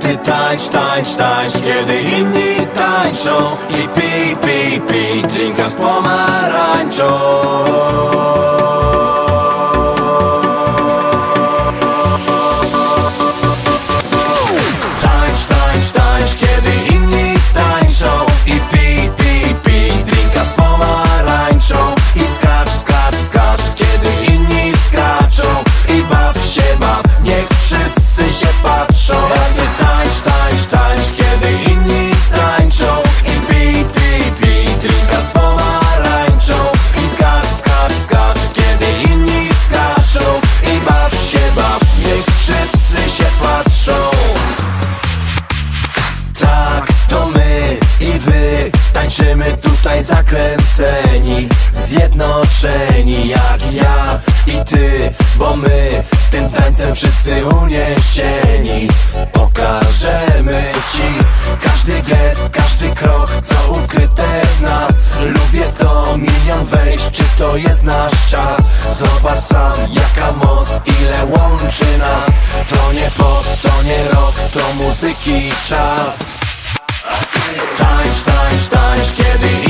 tańcz, tańcz, tańcz Kiedy inni tańczą I pij, pij, pij Drinka z pomarańczą Zostań zakręceni, zjednoczeni jak ja i ty Bo my tym tańcem wszyscy uniesieni Pokażemy ci. Każdy gest, każdy krok, co ukryte w nas. Lubię to milion wejść, czy to jest nasz czas? Zobacz sam jaka moc, ile łączy nas. To nie pop, to nie rock, to muzyki czas. Tańcz, tańcz, tańcz, kiedy